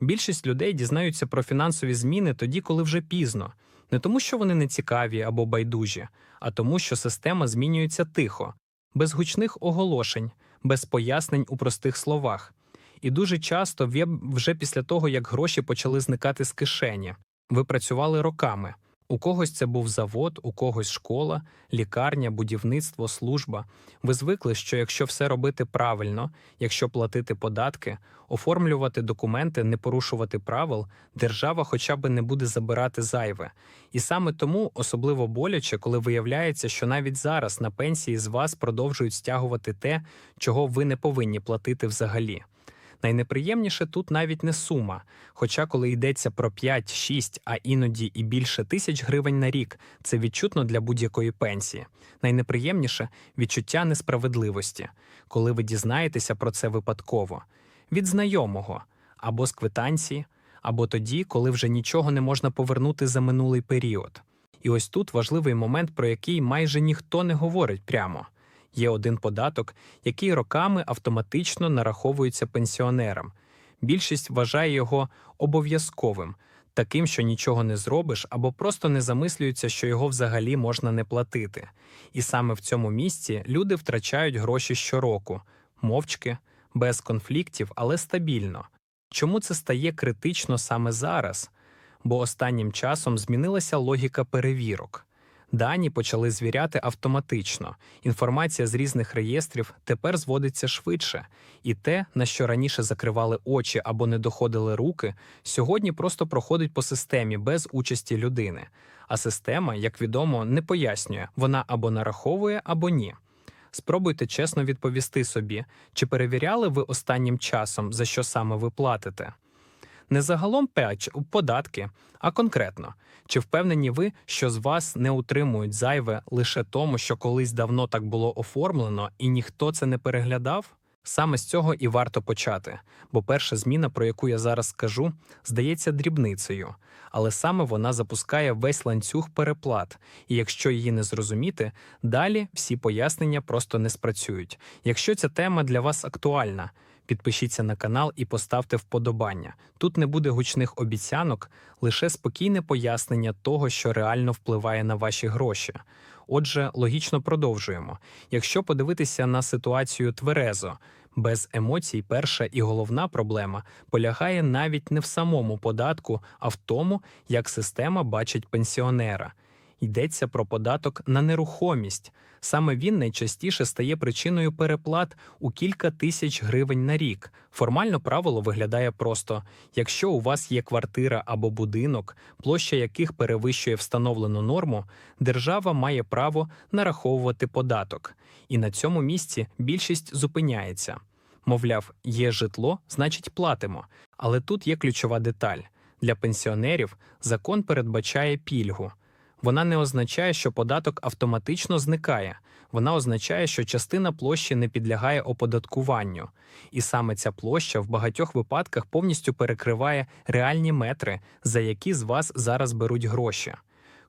Більшість людей дізнаються про фінансові зміни тоді, коли вже пізно, не тому, що вони не цікаві або байдужі, а тому, що система змінюється тихо, без гучних оголошень, без пояснень у простих словах. І дуже часто вже після того, як гроші почали зникати з кишені, ви працювали роками. У когось це був завод, у когось школа, лікарня, будівництво, служба. Ви звикли, що якщо все робити правильно, якщо платити податки, оформлювати документи, не порушувати правил, держава хоча б не буде забирати зайве. І саме тому особливо боляче, коли виявляється, що навіть зараз на пенсії з вас продовжують стягувати те, чого ви не повинні платити взагалі. Найнеприємніше тут навіть не сума. Хоча, коли йдеться про 5, 6, а іноді і більше тисяч гривень на рік, це відчутно для будь-якої пенсії. Найнеприємніше відчуття несправедливості, коли ви дізнаєтеся про це випадково, від знайомого або з квитанції, або тоді, коли вже нічого не можна повернути за минулий період. І ось тут важливий момент, про який майже ніхто не говорить прямо. Є один податок, який роками автоматично нараховується пенсіонерам. Більшість вважає його обов'язковим, таким, що нічого не зробиш, або просто не замислюються, що його взагалі можна не платити. І саме в цьому місці люди втрачають гроші щороку, мовчки, без конфліктів, але стабільно. Чому це стає критично саме зараз? Бо останнім часом змінилася логіка перевірок. Дані почали звіряти автоматично. Інформація з різних реєстрів тепер зводиться швидше, і те, на що раніше закривали очі або не доходили руки, сьогодні просто проходить по системі без участі людини. А система, як відомо, не пояснює, вона або нараховує, або ні. Спробуйте чесно відповісти собі, чи перевіряли ви останнім часом, за що саме ви платите. Не загалом печ податки, а конкретно. Чи впевнені ви, що з вас не утримують зайве лише тому, що колись давно так було оформлено і ніхто це не переглядав? Саме з цього і варто почати, бо перша зміна, про яку я зараз скажу, здається дрібницею, але саме вона запускає весь ланцюг переплат, і якщо її не зрозуміти, далі всі пояснення просто не спрацюють. Якщо ця тема для вас актуальна, Підпишіться на канал і поставте вподобання. Тут не буде гучних обіцянок, лише спокійне пояснення того, що реально впливає на ваші гроші. Отже, логічно продовжуємо. Якщо подивитися на ситуацію тверезо, без емоцій, перша і головна проблема полягає навіть не в самому податку, а в тому, як система бачить пенсіонера. Йдеться про податок на нерухомість. Саме він найчастіше стає причиною переплат у кілька тисяч гривень на рік. Формально правило виглядає просто: якщо у вас є квартира або будинок, площа яких перевищує встановлену норму, держава має право нараховувати податок. І на цьому місці більшість зупиняється. Мовляв, є житло, значить платимо. Але тут є ключова деталь. Для пенсіонерів закон передбачає пільгу. Вона не означає, що податок автоматично зникає. Вона означає, що частина площі не підлягає оподаткуванню. І саме ця площа в багатьох випадках повністю перекриває реальні метри, за які з вас зараз беруть гроші.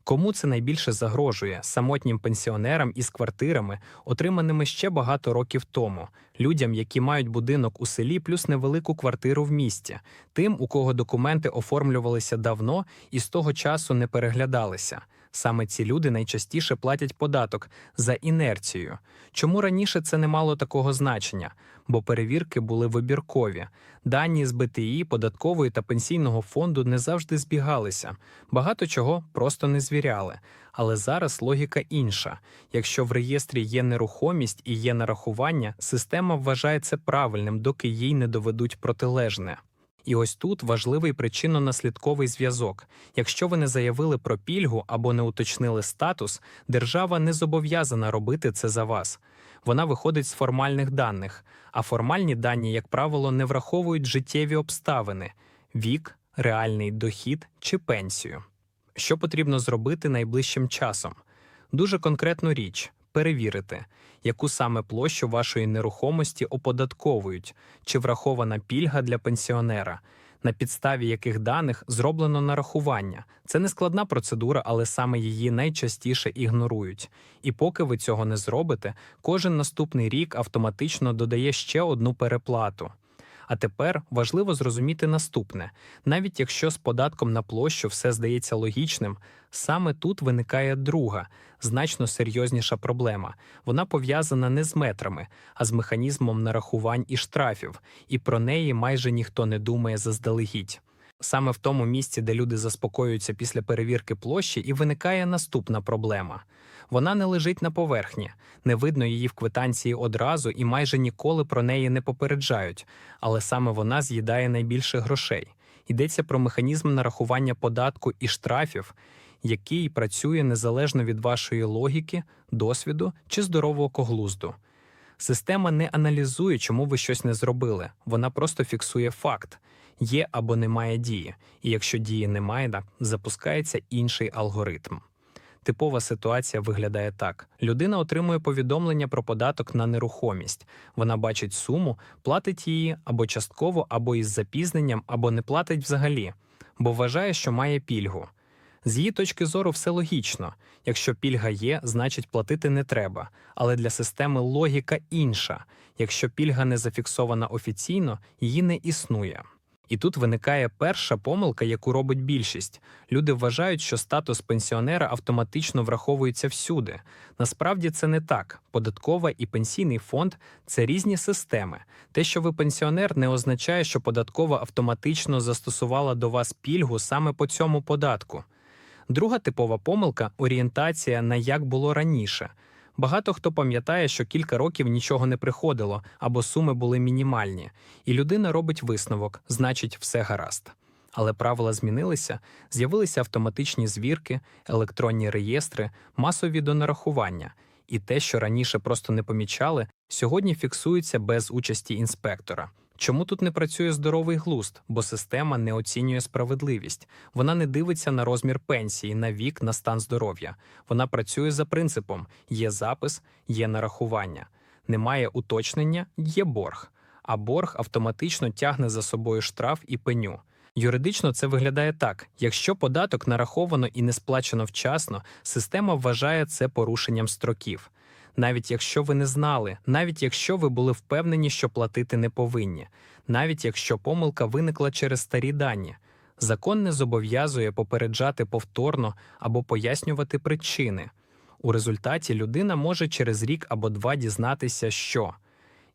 Кому це найбільше загрожує самотнім пенсіонерам із квартирами, отриманими ще багато років тому, людям, які мають будинок у селі, плюс невелику квартиру в місті, тим, у кого документи оформлювалися давно і з того часу не переглядалися. Саме ці люди найчастіше платять податок за інерцією. Чому раніше це не мало такого значення? Бо перевірки були вибіркові. Дані з БТІ, податкової та пенсійного фонду не завжди збігалися. Багато чого просто не звіряли. Але зараз логіка інша. Якщо в реєстрі є нерухомість і є нарахування, система вважає це правильним, доки їй не доведуть протилежне. І ось тут важливий причинно-наслідковий зв'язок. Якщо ви не заявили про пільгу або не уточнили статус, держава не зобов'язана робити це за вас. Вона виходить з формальних даних, а формальні дані, як правило, не враховують життєві обставини вік, реальний дохід чи пенсію. Що потрібно зробити найближчим часом? Дуже конкретну річ перевірити, яку саме площу вашої нерухомості оподатковують, чи врахована пільга для пенсіонера, на підставі яких даних зроблено нарахування. Це не складна процедура, але саме її найчастіше ігнорують. І поки ви цього не зробите, кожен наступний рік автоматично додає ще одну переплату. А тепер важливо зрозуміти наступне: навіть якщо з податком на площу все здається логічним, саме тут виникає друга, значно серйозніша проблема. Вона пов'язана не з метрами, а з механізмом нарахувань і штрафів, і про неї майже ніхто не думає заздалегідь. Саме в тому місці, де люди заспокоюються після перевірки площі, і виникає наступна проблема. Вона не лежить на поверхні, не видно її в квитанції одразу і майже ніколи про неї не попереджають, але саме вона з'їдає найбільше грошей. Йдеться про механізм нарахування податку і штрафів, який працює незалежно від вашої логіки, досвіду чи здорового глузду. Система не аналізує, чому ви щось не зробили, вона просто фіксує факт є або немає дії, і якщо дії немає, запускається інший алгоритм. Типова ситуація виглядає так: людина отримує повідомлення про податок на нерухомість. Вона бачить суму, платить її або частково, або із запізненням, або не платить взагалі, бо вважає, що має пільгу. З її точки зору, все логічно. Якщо пільга є, значить платити не треба. Але для системи логіка інша. Якщо пільга не зафіксована офіційно, її не існує. І тут виникає перша помилка, яку робить більшість. Люди вважають, що статус пенсіонера автоматично враховується всюди. Насправді це не так. Податкова і пенсійний фонд це різні системи. Те, що ви пенсіонер, не означає, що податкова автоматично застосувала до вас пільгу саме по цьому податку. Друга типова помилка орієнтація на як було раніше. Багато хто пам'ятає, що кілька років нічого не приходило або суми були мінімальні, і людина робить висновок, значить, все гаразд. Але правила змінилися, з'явилися автоматичні звірки, електронні реєстри, масові донарахування, і те, що раніше просто не помічали, сьогодні фіксується без участі інспектора. Чому тут не працює здоровий глузд? Бо система не оцінює справедливість, вона не дивиться на розмір пенсії, на вік, на стан здоров'я. Вона працює за принципом: є запис, є нарахування, немає уточнення, є борг. А борг автоматично тягне за собою штраф і пеню. Юридично це виглядає так: якщо податок нараховано і не сплачено вчасно, система вважає це порушенням строків навіть якщо ви не знали, навіть якщо ви були впевнені, що платити не повинні, навіть якщо помилка виникла через старі дані. Закон не зобов'язує попереджати повторно або пояснювати причини. У результаті людина може через рік або два дізнатися, що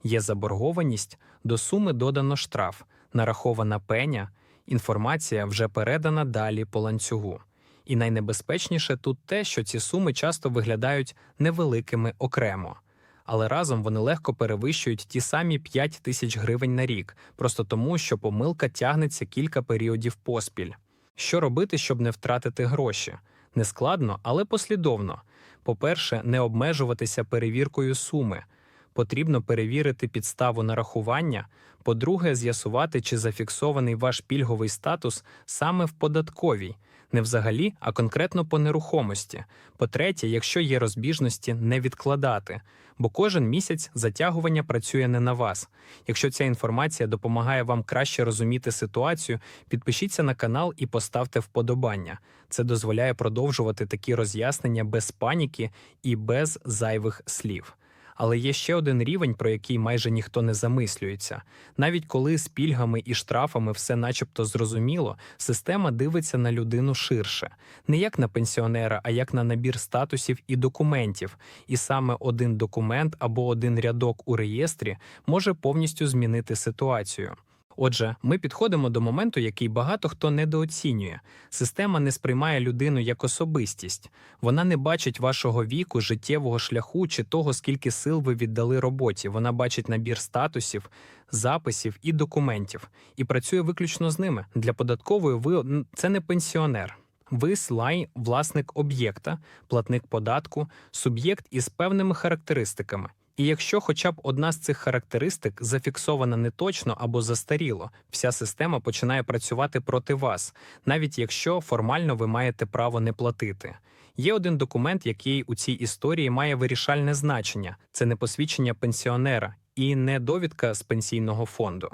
є заборгованість, до суми додано штраф, нарахована пеня, інформація вже передана далі по ланцюгу. І найнебезпечніше тут те, що ці суми часто виглядають невеликими окремо, але разом вони легко перевищують ті самі 5 тисяч гривень на рік, просто тому, що помилка тягнеться кілька періодів поспіль. Що робити, щоб не втратити гроші? Нескладно, але послідовно. По-перше, не обмежуватися перевіркою суми. Потрібно перевірити підставу нарахування. По-друге, з'ясувати, чи зафіксований ваш пільговий статус саме в податковій не взагалі, а конкретно по нерухомості. По-третє, якщо є розбіжності, не відкладати, бо кожен місяць затягування працює не на вас. Якщо ця інформація допомагає вам краще розуміти ситуацію, підпишіться на канал і поставте вподобання. Це дозволяє продовжувати такі роз'яснення без паніки і без зайвих слів. Але є ще один рівень, про який майже ніхто не замислюється. Навіть коли з пільгами і штрафами все начебто зрозуміло, система дивиться на людину ширше, не як на пенсіонера, а як на набір статусів і документів. І саме один документ або один рядок у реєстрі може повністю змінити ситуацію. Отже, ми підходимо до моменту, який багато хто недооцінює. Система не сприймає людину як особистість, вона не бачить вашого віку, життєвого шляху чи того, скільки сил ви віддали роботі. Вона бачить набір статусів, записів і документів і працює виключно з ними. Для податкової ви це не пенсіонер. Ви слай, власник об'єкта, платник податку, суб'єкт із певними характеристиками. І якщо хоча б одна з цих характеристик зафіксована неточно або застаріло, вся система починає працювати проти вас, навіть якщо формально ви маєте право не платити. Є один документ, який у цій історії має вирішальне значення: це не посвідчення пенсіонера і не довідка з пенсійного фонду.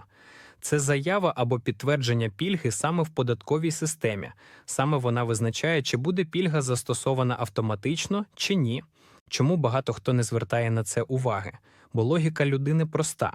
Це заява або підтвердження пільги саме в податковій системі. Саме вона визначає, чи буде пільга застосована автоматично чи ні. Чому багато хто не звертає на це уваги? Бо логіка людини проста.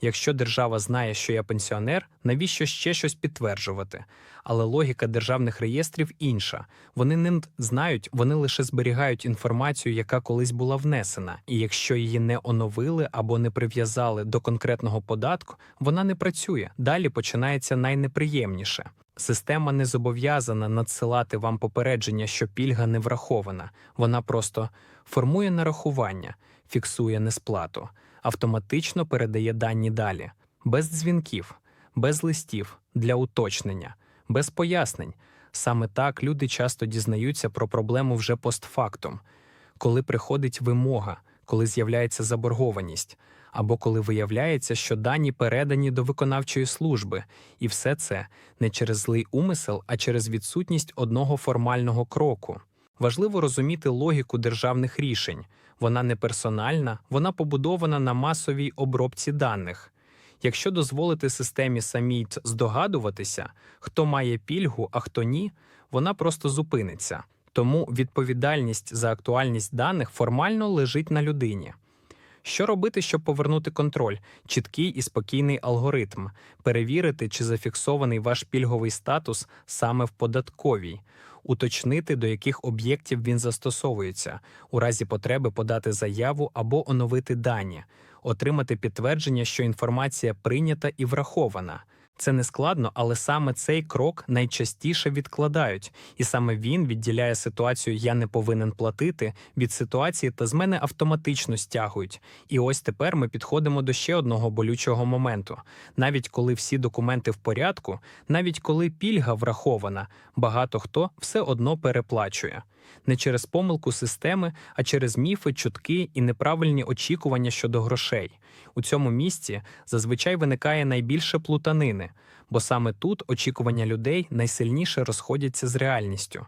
Якщо держава знає, що я пенсіонер, навіщо ще щось підтверджувати? Але логіка державних реєстрів інша. Вони не знають, вони лише зберігають інформацію, яка колись була внесена, і якщо її не оновили або не прив'язали до конкретного податку, вона не працює. Далі починається найнеприємніше. Система не зобов'язана надсилати вам попередження, що пільга не врахована. Вона просто формує нарахування, фіксує несплату, автоматично передає дані далі, без дзвінків, без листів для уточнення, без пояснень. Саме так люди часто дізнаються про проблему вже постфактум, коли приходить вимога, коли з'являється заборгованість, або коли виявляється, що дані передані до виконавчої служби, і все це не через злий умисел, а через відсутність одного формального кроку. Важливо розуміти логіку державних рішень. Вона не персональна, вона побудована на масовій обробці даних. Якщо дозволити системі самій здогадуватися, хто має пільгу, а хто ні, вона просто зупиниться. Тому відповідальність за актуальність даних формально лежить на людині. Що робити, щоб повернути контроль? Чіткий і спокійний алгоритм, перевірити, чи зафіксований ваш пільговий статус саме в податковій, уточнити, до яких об'єктів він застосовується, у разі потреби подати заяву або оновити дані, отримати підтвердження, що інформація прийнята і врахована. Це не складно, але саме цей крок найчастіше відкладають, і саме він відділяє ситуацію Я не повинен платити від ситуації та з мене автоматично стягують. І ось тепер ми підходимо до ще одного болючого моменту. Навіть коли всі документи в порядку, навіть коли пільга врахована, багато хто все одно переплачує. Не через помилку системи, а через міфи, чутки і неправильні очікування щодо грошей. У цьому місці зазвичай виникає найбільше плутанини, бо саме тут очікування людей найсильніше розходяться з реальністю.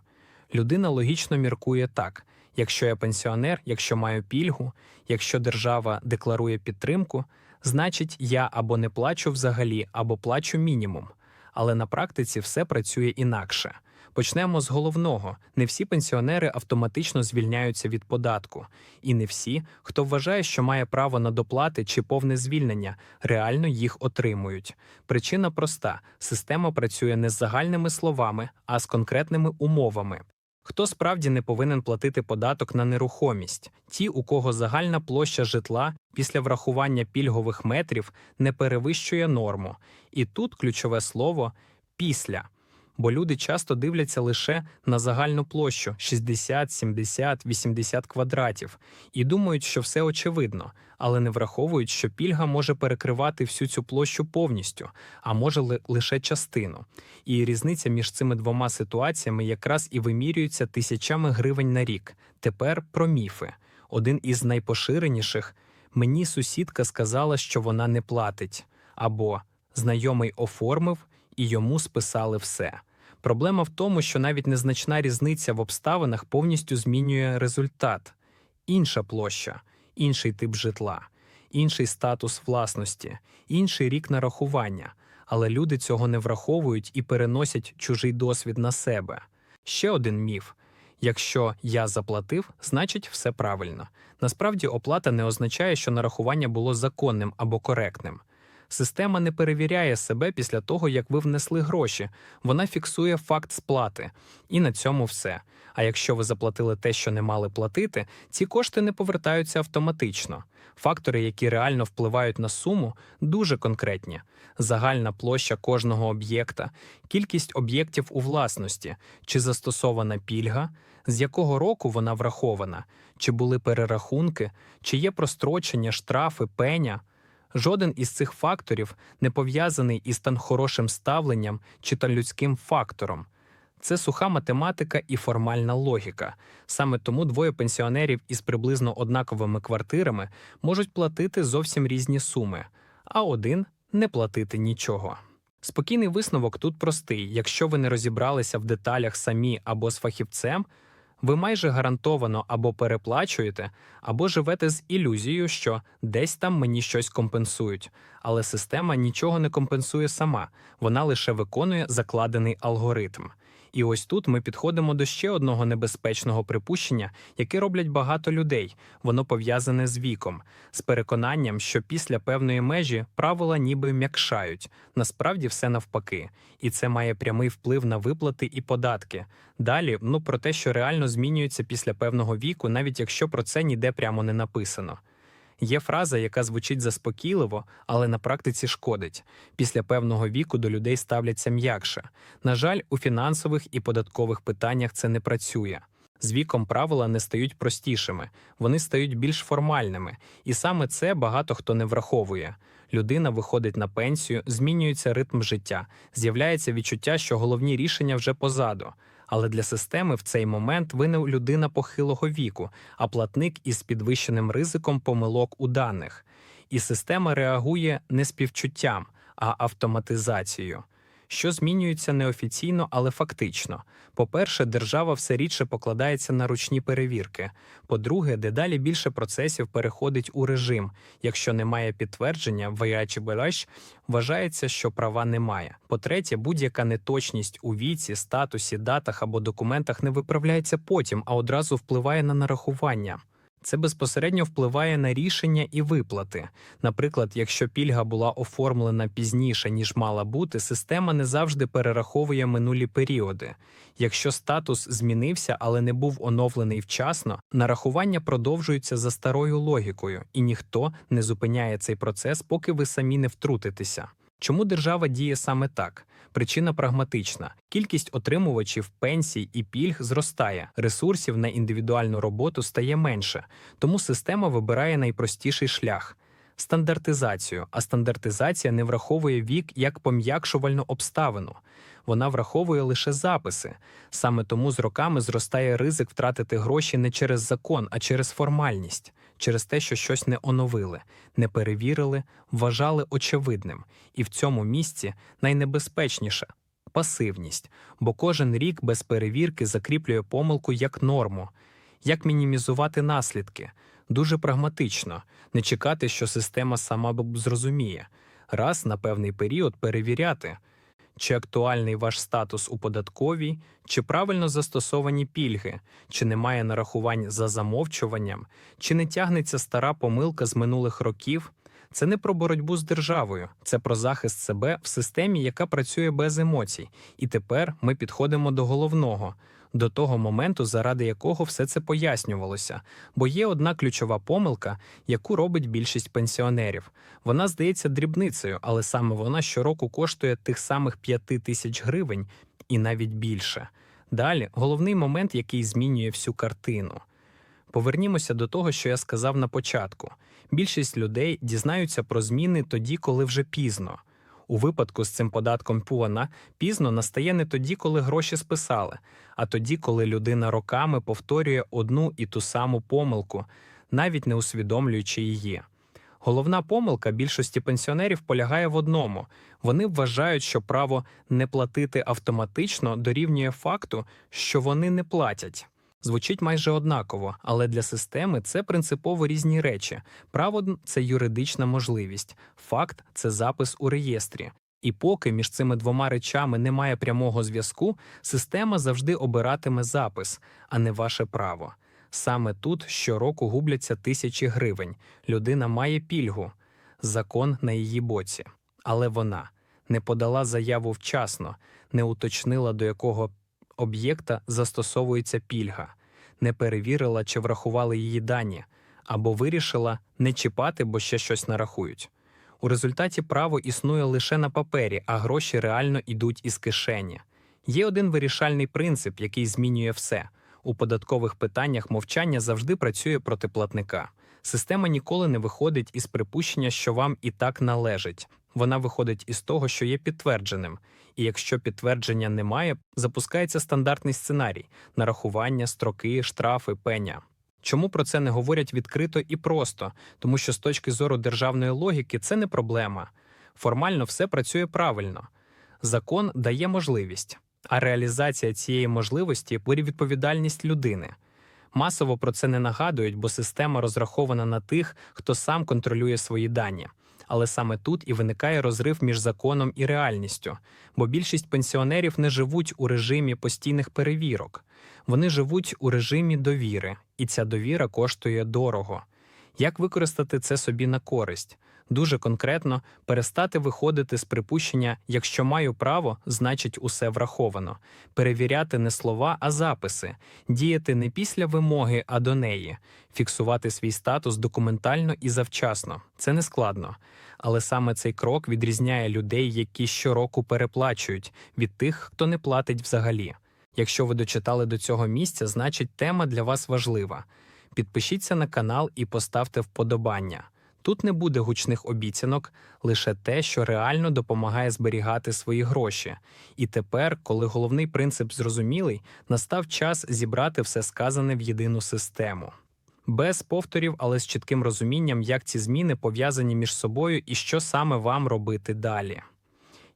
Людина логічно міркує так: якщо я пенсіонер, якщо маю пільгу, якщо держава декларує підтримку, значить я або не плачу взагалі, або плачу мінімум. Але на практиці все працює інакше. Почнемо з головного: не всі пенсіонери автоматично звільняються від податку, і не всі, хто вважає, що має право на доплати чи повне звільнення, реально їх отримують. Причина проста: система працює не з загальними словами, а з конкретними умовами. Хто справді не повинен платити податок на нерухомість? Ті, у кого загальна площа житла після врахування пільгових метрів не перевищує норму. І тут ключове слово після. Бо люди часто дивляться лише на загальну площу 60, 70, 80 квадратів і думають, що все очевидно, але не враховують, що пільга може перекривати всю цю площу повністю, а може ли- лише частину. І різниця між цими двома ситуаціями якраз і вимірюється тисячами гривень на рік. Тепер про міфи. Один із найпоширеніших мені сусідка сказала, що вона не платить, або знайомий оформив і йому списали все. Проблема в тому, що навіть незначна різниця в обставинах повністю змінює результат. Інша площа, інший тип житла, інший статус власності, інший рік нарахування. Але люди цього не враховують і переносять чужий досвід на себе. Ще один міф. Якщо я заплатив, значить все правильно. Насправді оплата не означає, що нарахування було законним або коректним. Система не перевіряє себе після того, як ви внесли гроші. Вона фіксує факт сплати. І на цьому все. А якщо ви заплатили те, що не мали платити, ці кошти не повертаються автоматично. Фактори, які реально впливають на суму, дуже конкретні: загальна площа кожного об'єкта, кількість об'єктів у власності, чи застосована пільга, з якого року вона врахована, чи були перерахунки, чи є прострочення, штрафи, пеня. Жоден із цих факторів не пов'язаний із там хорошим ставленням чи та людським фактором. Це суха математика і формальна логіка. Саме тому двоє пенсіонерів із приблизно однаковими квартирами можуть платити зовсім різні суми, а один не платити нічого. Спокійний висновок тут простий: якщо ви не розібралися в деталях самі або з фахівцем, ви майже гарантовано або переплачуєте, або живете з ілюзією, що десь там мені щось компенсують. Але система нічого не компенсує сама, вона лише виконує закладений алгоритм. І ось тут ми підходимо до ще одного небезпечного припущення, яке роблять багато людей. Воно пов'язане з віком, з переконанням, що після певної межі правила ніби м'якшають. Насправді все навпаки, і це має прямий вплив на виплати і податки. Далі, ну про те, що реально змінюється після певного віку, навіть якщо про це ніде прямо не написано. Є фраза, яка звучить заспокійливо, але на практиці шкодить. Після певного віку до людей ставляться м'якше. На жаль, у фінансових і податкових питаннях це не працює. З віком правила не стають простішими, вони стають більш формальними, і саме це багато хто не враховує. Людина виходить на пенсію, змінюється ритм життя, з'являється відчуття, що головні рішення вже позаду. Але для системи в цей момент ви не людина похилого віку, а платник із підвищеним ризиком помилок у даних. І система реагує не співчуттям, а автоматизацією. Що змінюється неофіційно, але фактично. По-перше, держава все рідше покладається на ручні перевірки. По-друге, дедалі більше процесів переходить у режим. Якщо немає підтвердження, воячі белащ вважається, що права немає. По-третє, будь-яка неточність у віці, статусі, датах або документах не виправляється потім, а одразу впливає на нарахування. Це безпосередньо впливає на рішення і виплати. Наприклад, якщо пільга була оформлена пізніше, ніж мала бути, система не завжди перераховує минулі періоди. Якщо статус змінився, але не був оновлений вчасно, нарахування продовжується за старою логікою, і ніхто не зупиняє цей процес, поки ви самі не втрутитеся. Чому держава діє саме так? Причина прагматична: кількість отримувачів пенсій і пільг зростає, ресурсів на індивідуальну роботу стає менше, тому система вибирає найпростіший шлях. Стандартизацію, а стандартизація не враховує вік як пом'якшувальну обставину. Вона враховує лише записи. Саме тому з роками зростає ризик втратити гроші не через закон, а через формальність, через те, що щось не оновили, не перевірили, вважали очевидним. І в цьому місці найнебезпечніше пасивність, бо кожен рік без перевірки закріплює помилку як норму. Як мінімізувати наслідки? Дуже прагматично, не чекати, що система сама зрозуміє, раз на певний період перевіряти, чи актуальний ваш статус у податковій, чи правильно застосовані пільги, чи немає нарахувань за замовчуванням, чи не тягнеться стара помилка з минулих років. Це не про боротьбу з державою, це про захист себе в системі, яка працює без емоцій. І тепер ми підходимо до головного, до того моменту, заради якого все це пояснювалося. Бо є одна ключова помилка, яку робить більшість пенсіонерів. Вона здається дрібницею, але саме вона щороку коштує тих самих 5 тисяч гривень і навіть більше. Далі головний момент, який змінює всю картину. Повернімося до того, що я сказав на початку. Більшість людей дізнаються про зміни тоді, коли вже пізно. У випадку з цим податком Пуана пізно настає не тоді, коли гроші списали, а тоді, коли людина роками повторює одну і ту саму помилку, навіть не усвідомлюючи її. Головна помилка більшості пенсіонерів полягає в одному: вони вважають, що право не платити автоматично дорівнює факту, що вони не платять. Звучить майже однаково, але для системи це принципово різні речі. Право це юридична можливість, факт це запис у реєстрі. І поки між цими двома речами немає прямого зв'язку, система завжди обиратиме запис, а не ваше право. Саме тут щороку губляться тисячі гривень. Людина має пільгу, закон на її боці. Але вона не подала заяву вчасно, не уточнила, до якого об'єкта застосовується пільга, не перевірила, чи врахували її дані, або вирішила не чіпати, бо ще щось нарахують. У результаті право існує лише на папері, а гроші реально йдуть із кишені. Є один вирішальний принцип, який змінює все. У податкових питаннях мовчання завжди працює проти платника. Система ніколи не виходить із припущення, що вам і так належить. Вона виходить із того, що є підтвердженим. І якщо підтвердження немає, запускається стандартний сценарій нарахування, строки, штрафи, пеня. Чому про це не говорять відкрито і просто? Тому що з точки зору державної логіки це не проблема. Формально все працює правильно. Закон дає можливість, а реалізація цієї можливості відповідальність людини. Масово про це не нагадують, бо система розрахована на тих, хто сам контролює свої дані. Але саме тут і виникає розрив між законом і реальністю, бо більшість пенсіонерів не живуть у режимі постійних перевірок. Вони живуть у режимі довіри, і ця довіра коштує дорого. Як використати це собі на користь? Дуже конкретно перестати виходити з припущення, якщо маю право, значить усе враховано, перевіряти не слова, а записи, діяти не після вимоги, а до неї, фіксувати свій статус документально і завчасно. Це не складно. Але саме цей крок відрізняє людей, які щороку переплачують, від тих, хто не платить взагалі. Якщо ви дочитали до цього місця, значить тема для вас важлива. Підпишіться на канал і поставте вподобання. Тут не буде гучних обіцянок, лише те, що реально допомагає зберігати свої гроші. І тепер, коли головний принцип зрозумілий, настав час зібрати все сказане в єдину систему. Без повторів, але з чітким розумінням, як ці зміни пов'язані між собою і що саме вам робити далі.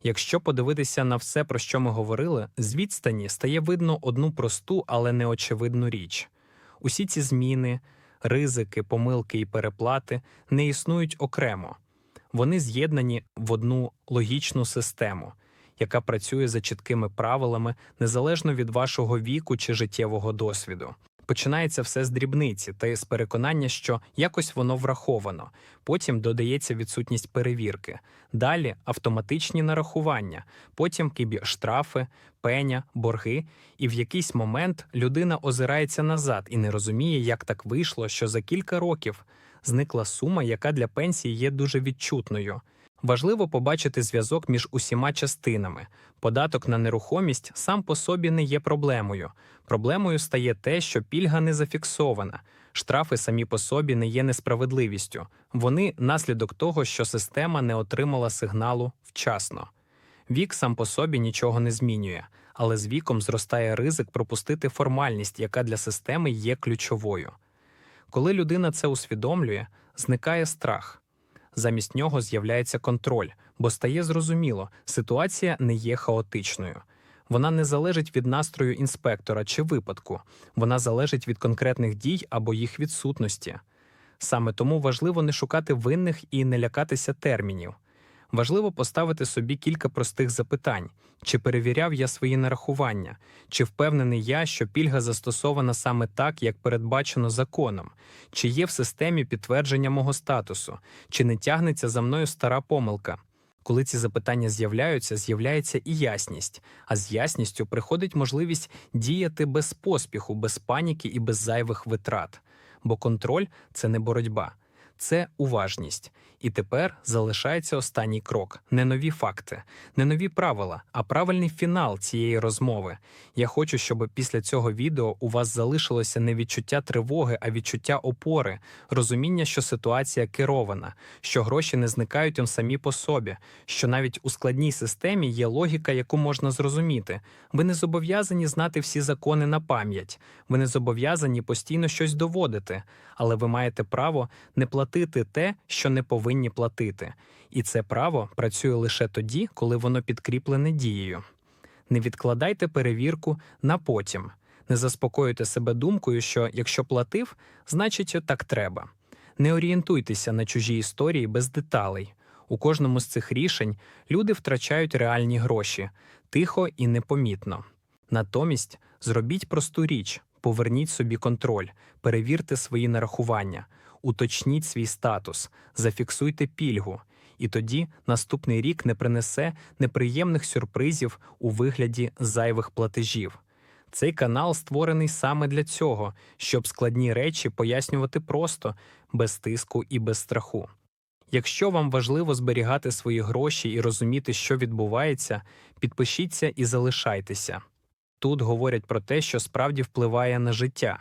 Якщо подивитися на все, про що ми говорили, з відстані стає видно одну просту, але неочевидну річ. Усі ці зміни, ризики, помилки і переплати не існують окремо. Вони з'єднані в одну логічну систему, яка працює за чіткими правилами незалежно від вашого віку чи життєвого досвіду. Починається все з дрібниці та з переконання, що якось воно враховано. Потім додається відсутність перевірки. Далі автоматичні нарахування, потім кібі штрафи, пеня, борги. І в якийсь момент людина озирається назад і не розуміє, як так вийшло, що за кілька років зникла сума, яка для пенсії є дуже відчутною. Важливо побачити зв'язок між усіма частинами. Податок на нерухомість сам по собі не є проблемою. Проблемою стає те, що пільга не зафіксована. Штрафи самі по собі не є несправедливістю. Вони наслідок того, що система не отримала сигналу вчасно. Вік сам по собі нічого не змінює, але з віком зростає ризик пропустити формальність, яка для системи є ключовою. Коли людина це усвідомлює, зникає страх. Замість нього з'являється контроль, бо стає зрозуміло, ситуація не є хаотичною. Вона не залежить від настрою інспектора чи випадку, вона залежить від конкретних дій або їх відсутності. Саме тому важливо не шукати винних і не лякатися термінів. Важливо поставити собі кілька простих запитань: чи перевіряв я свої нарахування, чи впевнений я, що пільга застосована саме так, як передбачено законом, чи є в системі підтвердження мого статусу, чи не тягнеться за мною стара помилка. Коли ці запитання з'являються, з'являється і ясність, а з ясністю приходить можливість діяти без поспіху, без паніки і без зайвих витрат. Бо контроль це не боротьба, це уважність. І тепер залишається останній крок: не нові факти, не нові правила, а правильний фінал цієї розмови. Я хочу, щоб після цього відео у вас залишилося не відчуття тривоги, а відчуття опори, розуміння, що ситуація керована, що гроші не зникають он самі по собі, що навіть у складній системі є логіка, яку можна зрозуміти. Ви не зобов'язані знати всі закони на пам'ять, ви не зобов'язані постійно щось доводити, але ви маєте право не платити те, що не повинні платити, і це право працює лише тоді, коли воно підкріплене дією. Не відкладайте перевірку на потім, не заспокоюйте себе думкою, що якщо платив, значить так треба. Не орієнтуйтеся на чужі історії без деталей. У кожному з цих рішень люди втрачають реальні гроші тихо і непомітно. Натомість зробіть просту річ, поверніть собі контроль, перевірте свої нарахування уточніть свій статус, зафіксуйте пільгу, і тоді наступний рік не принесе неприємних сюрпризів у вигляді зайвих платежів. Цей канал створений саме для цього, щоб складні речі пояснювати просто, без тиску і без страху. Якщо вам важливо зберігати свої гроші і розуміти, що відбувається, підпишіться і залишайтеся. Тут говорять про те, що справді впливає на життя.